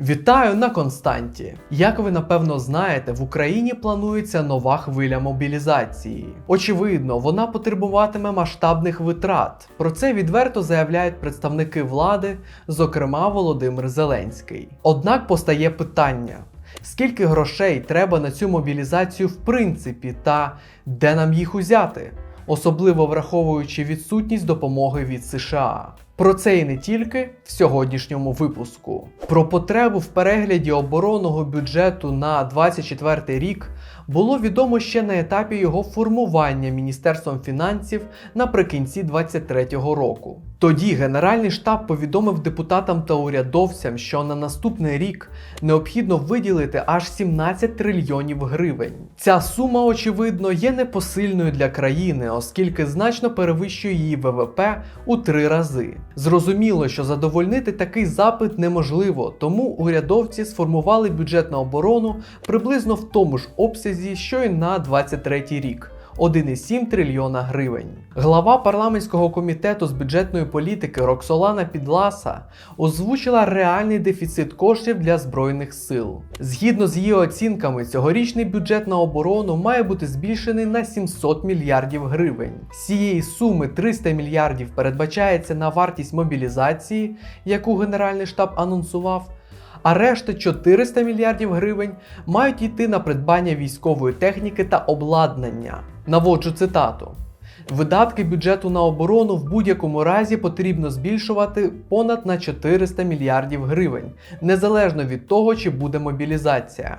Вітаю на Константі. Як ви напевно знаєте, в Україні планується нова хвиля мобілізації. Очевидно, вона потребуватиме масштабних витрат. Про це відверто заявляють представники влади, зокрема Володимир Зеленський. Однак постає питання: скільки грошей треба на цю мобілізацію в принципі, та де нам їх узяти? Особливо враховуючи відсутність допомоги від США. Про це і не тільки в сьогоднішньому випуску. Про потребу в перегляді оборонного бюджету на 24 рік було відомо ще на етапі його формування Міністерством фінансів наприкінці 2023 року. Тоді Генеральний штаб повідомив депутатам та урядовцям, що на наступний рік необхідно виділити аж 17 трильйонів гривень. Ця сума, очевидно, є непосильною для країни, оскільки значно перевищує її ВВП у три рази. Зрозуміло, що задовольнити такий запит неможливо, тому урядовці сформували бюджет на оборону приблизно в тому ж обсязі, що й на 23 рік. 1,7 трильйона гривень. Глава парламентського комітету з бюджетної політики Роксолана Підласа озвучила реальний дефіцит коштів для збройних сил. Згідно з її оцінками, цьогорічний бюджет на оборону має бути збільшений на 700 мільярдів гривень. З цієї суми 300 мільярдів передбачається на вартість мобілізації, яку Генеральний штаб анонсував а решта 400 мільярдів гривень мають йти на придбання військової техніки та обладнання. Наводжу цитату. Видатки бюджету на оборону в будь-якому разі потрібно збільшувати понад на 400 мільярдів гривень, незалежно від того, чи буде мобілізація.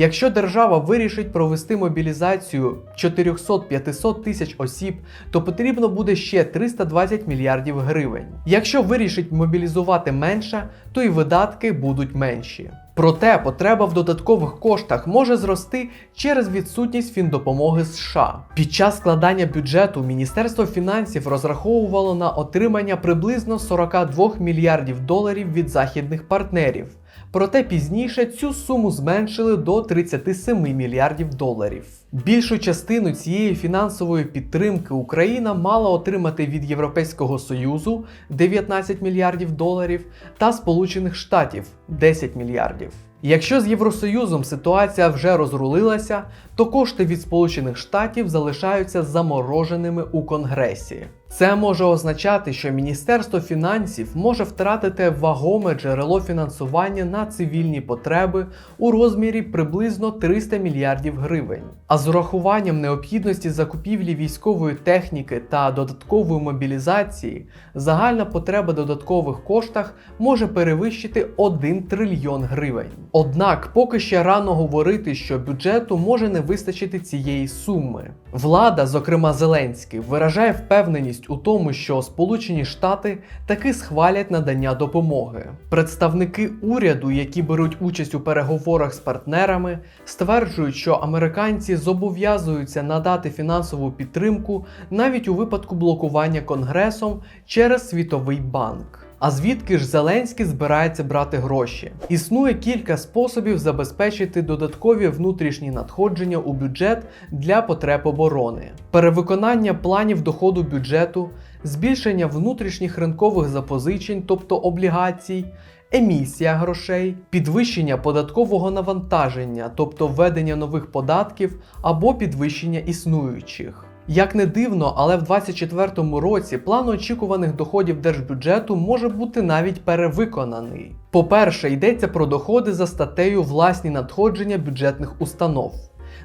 Якщо держава вирішить провести мобілізацію 400-500 тисяч осіб, то потрібно буде ще 320 мільярдів гривень. Якщо вирішить мобілізувати менше, то і видатки будуть менші. Проте потреба в додаткових коштах може зрости через відсутність фіндопомоги США. Під час складання бюджету Міністерство фінансів розраховувало на отримання приблизно 42 мільярдів доларів від західних партнерів. Проте пізніше цю суму зменшили до 37 мільярдів доларів. Більшу частину цієї фінансової підтримки Україна мала отримати від Європейського Союзу 19 мільярдів доларів та Сполучених Штатів 10 мільярдів. Якщо з Євросоюзом ситуація вже розрулилася, то кошти від Сполучених Штатів залишаються замороженими у Конгресі. Це може означати, що Міністерство фінансів може втратити вагоме джерело фінансування на цивільні потреби у розмірі приблизно 300 мільярдів гривень. А з урахуванням необхідності закупівлі військової техніки та додаткової мобілізації, загальна потреба додаткових коштах може перевищити 1 трильйон гривень. Однак поки ще рано говорити, що бюджету може не вистачити цієї суми. Влада, зокрема Зеленський, виражає впевненість у тому, що Сполучені Штати таки схвалять надання допомоги. Представники уряду, які беруть участь у переговорах з партнерами, стверджують, що американці зобов'язуються надати фінансову підтримку навіть у випадку блокування Конгресом через Світовий банк. А звідки ж Зеленський збирається брати гроші? Існує кілька способів забезпечити додаткові внутрішні надходження у бюджет для потреб оборони, перевиконання планів доходу бюджету, збільшення внутрішніх ринкових запозичень, тобто облігацій. Емісія грошей, підвищення податкового навантаження, тобто введення нових податків або підвищення існуючих. Як не дивно, але в 2024 році план очікуваних доходів держбюджету може бути навіть перевиконаний. По-перше, йдеться про доходи за статтею власні надходження бюджетних установ.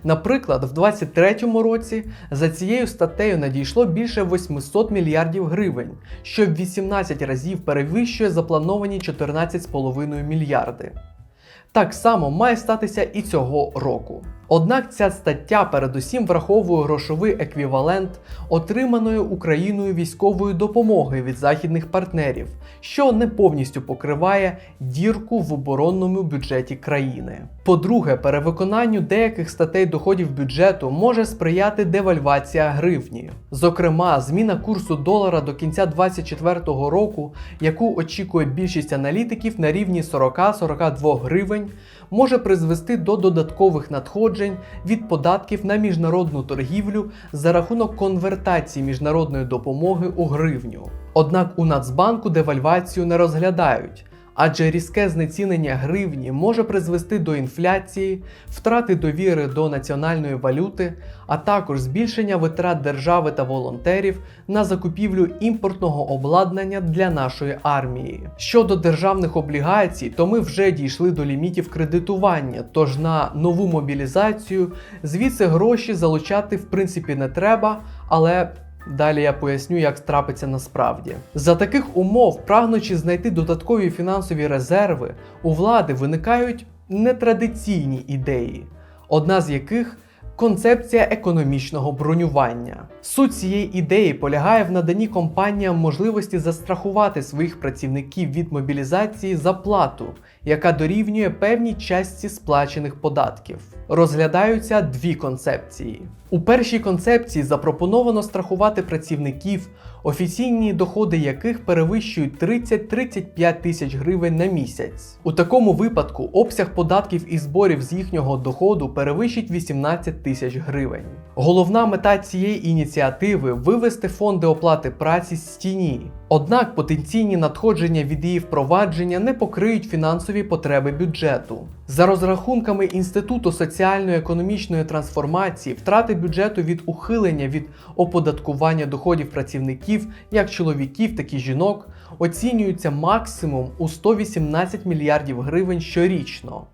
Наприклад, в 2023 році за цією статтею надійшло більше 800 мільярдів гривень, що в 18 разів перевищує заплановані 14,5 мільярди. Так само має статися і цього року. Однак ця стаття передусім враховує грошовий еквівалент отриманої Україною військової допомоги від західних партнерів, що не повністю покриває дірку в оборонному бюджеті країни. По-друге, перевиконанню деяких статей доходів бюджету може сприяти девальвація гривні. Зокрема, зміна курсу долара до кінця 2024 року, яку очікує більшість аналітиків на рівні 40-42 гривень, може призвести до додаткових надходжень від податків на міжнародну торгівлю за рахунок конвертації міжнародної допомоги у гривню. Однак у Нацбанку девальвацію не розглядають. Адже різке знецінення гривні може призвести до інфляції, втрати довіри до національної валюти, а також збільшення витрат держави та волонтерів на закупівлю імпортного обладнання для нашої армії. Щодо державних облігацій, то ми вже дійшли до лімітів кредитування, тож на нову мобілізацію звідси гроші залучати в принципі не треба, але Далі я поясню, як трапиться насправді. За таких умов, прагнучи знайти додаткові фінансові резерви, у влади виникають нетрадиційні ідеї, одна з яких концепція економічного бронювання. Суть цієї ідеї полягає в наданні компаніям можливості застрахувати своїх працівників від мобілізації за плату, яка дорівнює певній частці сплачених податків. Розглядаються дві концепції. У першій концепції запропоновано страхувати працівників, офіційні доходи яких перевищують 30-35 тисяч гривень на місяць. У такому випадку обсяг податків і зборів з їхнього доходу перевищить 18 тисяч гривень. Головна мета цієї ініціативи вивести фонди оплати праці з тіні. Однак потенційні надходження від її впровадження не покриють фінансові потреби бюджету. За розрахунками Інституту соціально-економічної трансформації, втрати бюджету від ухилення від оподаткування доходів працівників як чоловіків, так і жінок оцінюються максимум у 118 мільярдів гривень щорічно.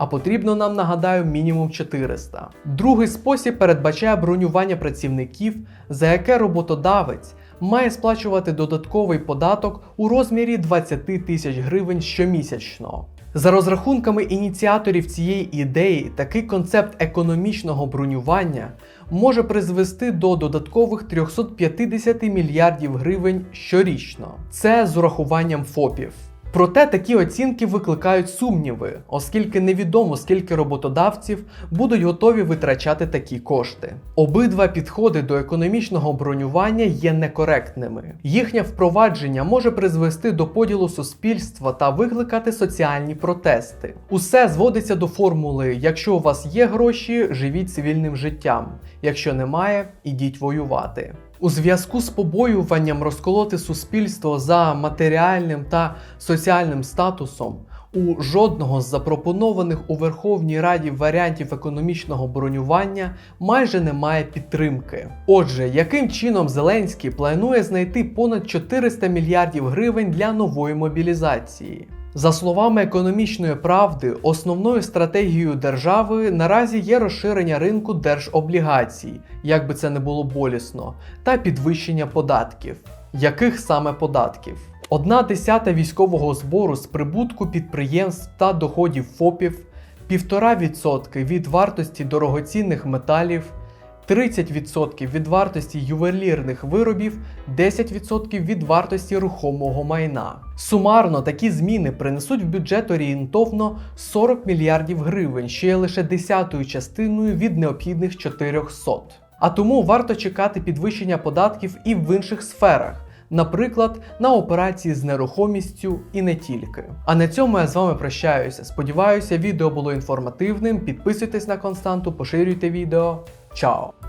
А потрібно нам, нагадаю, мінімум 400. Другий спосіб передбачає бронювання працівників, за яке роботодавець має сплачувати додатковий податок у розмірі 20 тисяч гривень щомісячно. За розрахунками ініціаторів цієї ідеї, такий концепт економічного бронювання може призвести до додаткових 350 мільярдів гривень щорічно. Це з урахуванням ФОПів. Проте такі оцінки викликають сумніви, оскільки невідомо скільки роботодавців будуть готові витрачати такі кошти. Обидва підходи до економічного бронювання є некоректними. Їхнє впровадження може призвести до поділу суспільства та викликати соціальні протести. Усе зводиться до формули: якщо у вас є гроші, живіть цивільним життям, якщо немає, ідіть воювати. У зв'язку з побоюванням розколоти суспільство за матеріальним та соціальним статусом, у жодного з запропонованих у Верховній Раді варіантів економічного бронювання майже немає підтримки. Отже, яким чином Зеленський планує знайти понад 400 мільярдів гривень для нової мобілізації? За словами економічної правди, основною стратегією держави наразі є розширення ринку держоблігацій, як би це не було болісно, та підвищення податків. Яких саме податків? Одна десята військового збору з прибутку підприємств та доходів ФОПів, 1,5% від вартості дорогоцінних металів, 30% від вартості ювелірних виробів, 10% від вартості рухомого майна. Сумарно такі зміни принесуть в бюджет орієнтовно 40 мільярдів гривень, що є лише десятою частиною від необхідних 400. А тому варто чекати підвищення податків і в інших сферах. Наприклад, на операції з нерухомістю і не тільки. А на цьому я з вами прощаюся. Сподіваюся, відео було інформативним. Підписуйтесь на константу, поширюйте відео. Ciao!